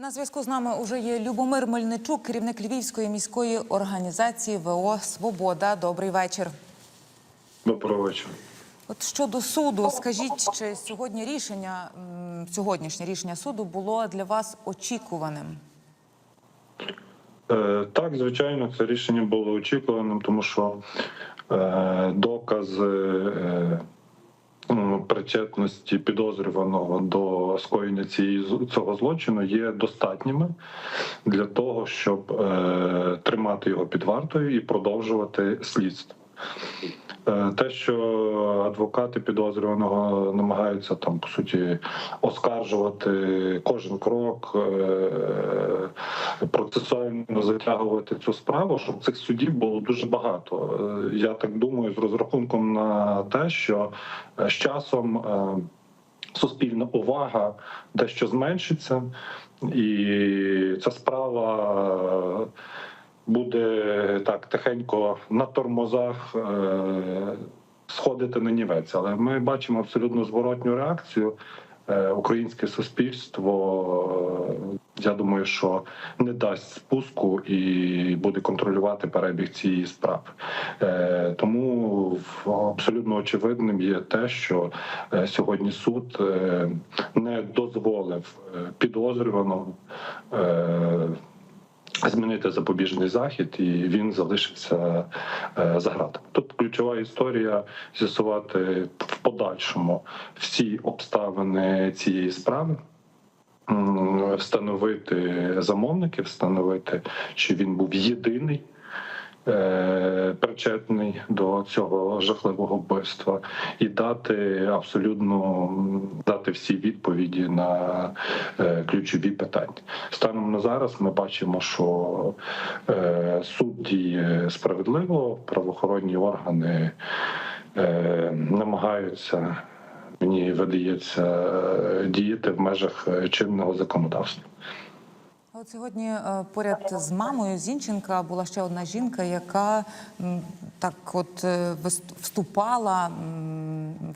На зв'язку з нами уже є Любомир Мельничук, керівник Львівської міської організації ВО Свобода. Добрий вечір. Доброго вечора. От щодо суду, скажіть, чи сьогодні рішення сьогоднішнє рішення суду було для вас очікуваним? Е, Так, звичайно, це рішення було очікуваним, тому що е, докази е, причетності підозрюваного до скоєння цієї цього злочину є достатніми для того, щоб е, тримати його під вартою і продовжувати слідство. Е, Те, що адвокати підозрюваного намагаються там по суті оскаржувати кожен крок, е, процесуально затягувати цю справу, щоб цих судів було дуже багато. Е, Я так думаю, з розрахунком на те, що з часом. Суспільна увага дещо зменшиться, і ця справа буде так тихенько на тормозах е, сходити на нівець. Але ми бачимо абсолютно зворотню реакцію. Е, Українське суспільство, е, я думаю, що не дасть спуску і буде контролювати перебіг цієї справи. Е, Тому абсолютно очевидним є те, що сьогодні суд не дозволив підозрюваному змінити запобіжний захід, і він залишиться е, за гратами. Тут ключова історія з'ясувати в подальшому всі обставини цієї справи. Встановити замовники, встановити, чи він був єдиний причетний до цього жахливого вбивства, і дати абсолютно дати всі відповіді на е, ключові питання. Станом на зараз ми бачимо, що е, суд діє справедливо, правоохоронні органи е, намагаються. Мені видається е, діяти в межах е, чинного законодавства. От сьогодні е, поряд з мамою Зінченка була ще одна жінка, яка так от е, вступала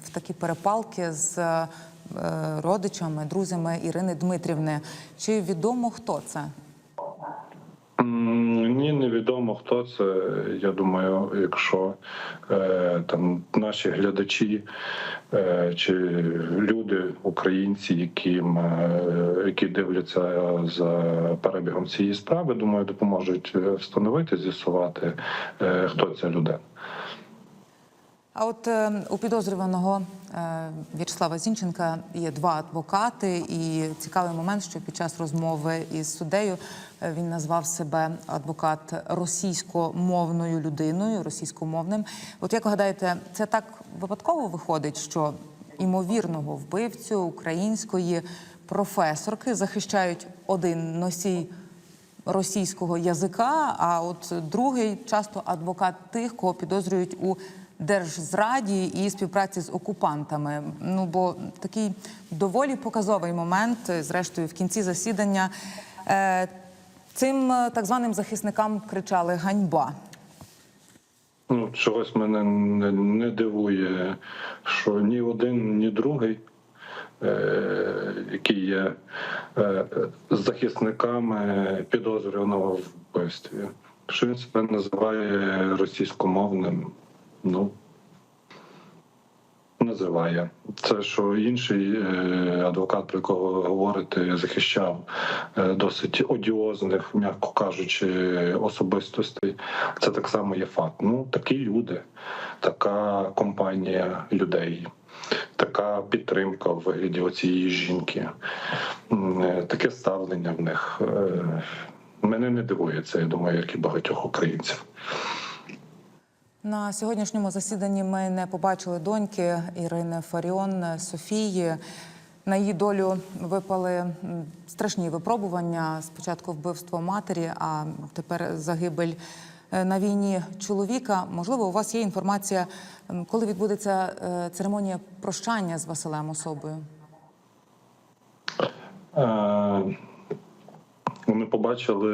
в такі перепалки з е, родичами, друзями Ірини Дмитрівни. Чи відомо хто це? М, Ні, невідомо хто це. Я думаю, якщо е, там наші глядачі е, чи люди, українці, які, які дивляться за перебігом цієї справи, думаю, допоможуть е, встановити, з'ясувати, е, хто ця людина. А от е, у підозрюваного е, В'ячеслава Зінченка є два адвокати, і цікавий момент, що під час розмови із суддею е, він назвав себе адвокат російськомовною людиною, російськомовним. От як ви гадаєте, це так випадково виходить, що імовірного вбивцю української професорки захищають один носій російського язика, а от другий часто адвокат тих, кого підозрюють у держзраді і співпраці з окупантами. Ну бо такий доволі показовий момент, зрештою, в кінці засідання е, цим е, так званим захисникам кричали ганьба. Ну, чогось мене не, дивує, що ні один, ні другий, е, які є е, захисниками підозрюваного вбивстві. Що він себе називає російськомовним, ну називає. Це що інший е, адвокат, про якого ви говорите, захищав е, досить одіозних, м'яко кажучи, особистостей. Це так само є факт. Ну такі люди, така компанія людей. Така підтримка в вигляді оцієї жінки, е, таке ставлення в них мене не дивує це, я думаю, як і багатьох українців. На сьогоднішньому засіданні ми не побачили доньки Ірини Фаріон Софії. На її долю випали страшні випробування. Спочатку вбивство матері, а тепер загибель е, на війні чоловіка. Можливо, у вас є інформація, коли відбудеться е, церемонія прощання з Василем особою? Е, Вони побачили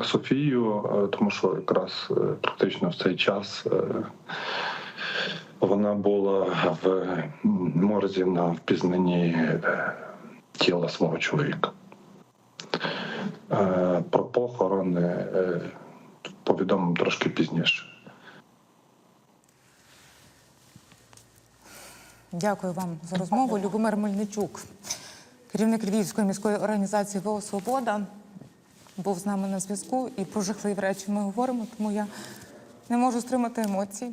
е, Софію, е, тому що якраз е, практично в цей час вона була в морзі на впізнанні тіла свого чоловіка. Про похорони повідомимо трошки пізніше. Дякую вам за розмову. Любомир Мельничук, керівник Львівської міської організації ВО Свобода, був з нами на зв'язку. І про жахливі речі ми говоримо, тому я не можу стримати емоцій.